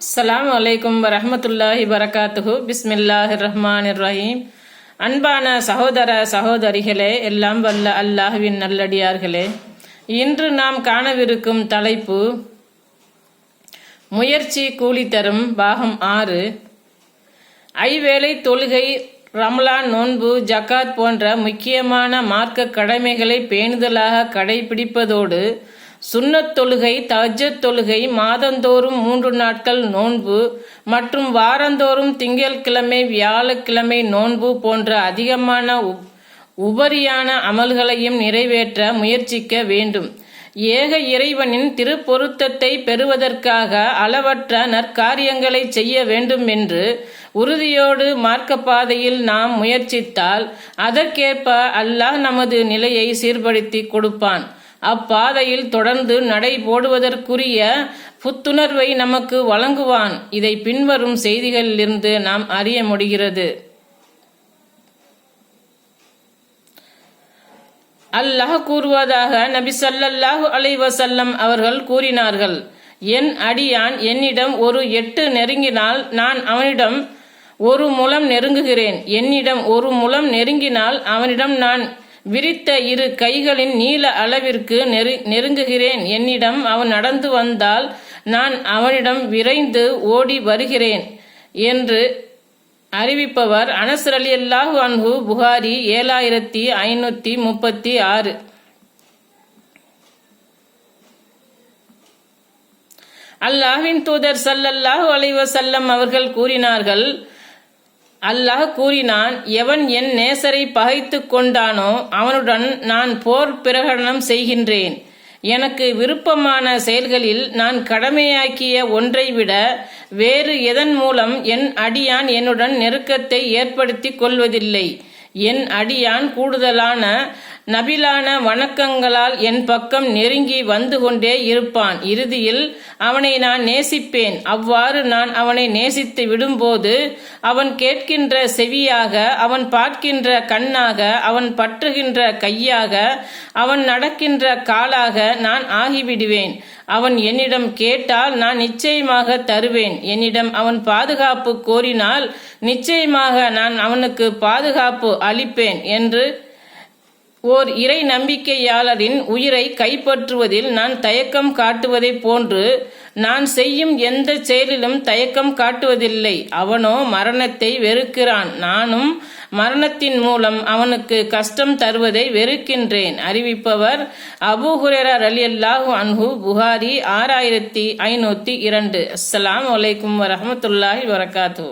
அஸ்லாம் வலைக்கும் வரமத்துல்லாஹி வரகாத்துஹு பிஸ்மில்லாஹி ரஹ்மான் ரஹீம் அன்பான சகோதர சகோதரிகளே எல்லாம் வல்ல அல்லாஹ்வின் நல்லடியார்களே. இன்று நாம் காணவிருக்கும் தலைப்பு முயற்சி கூலி தரும் பாகம் ஆறு. ஐவேளை தொழுகை ரமலான் நோன்பு ஜக்காத் போன்ற முக்கியமான மார்க்க கடமைகளை பேணுதலாக கடைபிடிப்பதோடு சுன்னத் தொழுகை தஜத் தொழுகை மாதந்தோறும் மூன்று நாட்கள் நோன்பு மற்றும் வாரந்தோறும் திங்கட்கிழமை வியாழக்கிழமை நோன்பு போன்ற அதிகமான உப்- உபரியான அமல்களையும் நிறைவேற்ற முயற்சிக்க வேண்டும். ஏக இறைவனின் திருப்பொருத்தத்தை பெறுவதற்காக அளவற்ற நற்காரியங்களை செய்ய வேண்டும் என்று உறுதியோடு மார்க்க பாதையில் நாம் முயற்சித்தால் அதற்கேற்ப அல்லாஹ் நமது நிலையை சீர்படுத்தி கொடுப்பான். அப்பாதையில் தொடர்ந்து நடை போடுவதற்குரிய புத்துணர்வை நமக்கு வழங்குவான். இதை பின்வரும் செய்திகளிலிருந்து நாம் அறிய முடிகிறது. அல்லாஹ் கூறுவதாக நபி ஸல்லல்லாஹு அலைவசல்லம் அவர்கள் கூறினார்கள் என் அடியான் என்னிடம் ஒரு எட்டு நெருங்கினால் நான் அவனிடம் ஒரு முலம் நெருங்குகிறேன். என்னிடம் ஒரு முலம் நெருங்கினால் அவனிடம் நான் விரித்த இரு கைகளின் நீள அளவிற்கு நெரு நெருங்குகிறேன். என்னிடம் அவன் நடந்து வந்தால் நான் அவனிடம் விரைந்து ஓடி வருகிறேன் என்று அறிவிப்பவர் அனசர் அலி அல்லாஹு அன்ஹு புகாரி ஏழாயிரத்தி ஐநூத்தி முப்பத்தி ஆறு. அல்லாஹின் தூதர் சல்லல்லாஹு அலைவசல்லம் அவர்கள் கூறினார்கள் அல்லாஹ் கூறினான் எவன் என் நேசரை பகைத்து கொண்டானோ அவனுடன் நான் போர் பிரகடனம் செய்கின்றேன். எனக்கு விருப்பமான செயல்களில் நான் கடமையாக்கிய ஒன்றை விட வேறு எதன் மூலம் என் அடியான் என்னுடன் நெருக்கத்தை ஏற்படுத்தி கொள்வதில்லை. என் அடியான் கூடுதலான நபிலான வணக்கங்களால் என் பக்கம் நெருங்கி வந்து கொண்டே இருப்பான். இறுதியில் அவனை நான் நேசிப்பேன். அவ்வாறு நான் அவனை நேசித்து விடும்போது அவன் கேட்கின்ற செவியாக அவன் பார்க்கின்ற கண்ணாக அவன் பற்றுகின்ற கையாக அவன் நடக்கின்ற காலாக நான் ஆகிவிடுவேன். அவன் என்னிடம் கேட்டால் நான் நிச்சயமாக தருவேன். என்னிடம் அவன் பாதுகாப்பு கோரினால் நிச்சயமாக நான் அவனுக்கு பாதுகாப்பு அளிப்பேன் என்று ஓர் இறை நம்பிக்கையாளரின் உயிரை கைப்பற்றுவதில் நான் தயக்கம் காட்டுவதைப் போன்று நான் செய்யும் எந்த செயலிலும் தயக்கம் காட்டுவதில்லை. அவனோ மரணத்தை வெறுக்கிறான். நானும் மரணத்தின் மூலம் அவனுக்கு கஷ்டம் தருவதை வெறுக்கின்றேன். அறிவிப்பவர் அபு ஹுரேரா அலி அல்லாஹு அன்ஹு புகாரி ஆறாயிரத்தி ஐநூத்தி இரண்டு. அஸ்லாம் அலைக்கும் வரமத்துல்லாஹி வரகாத்து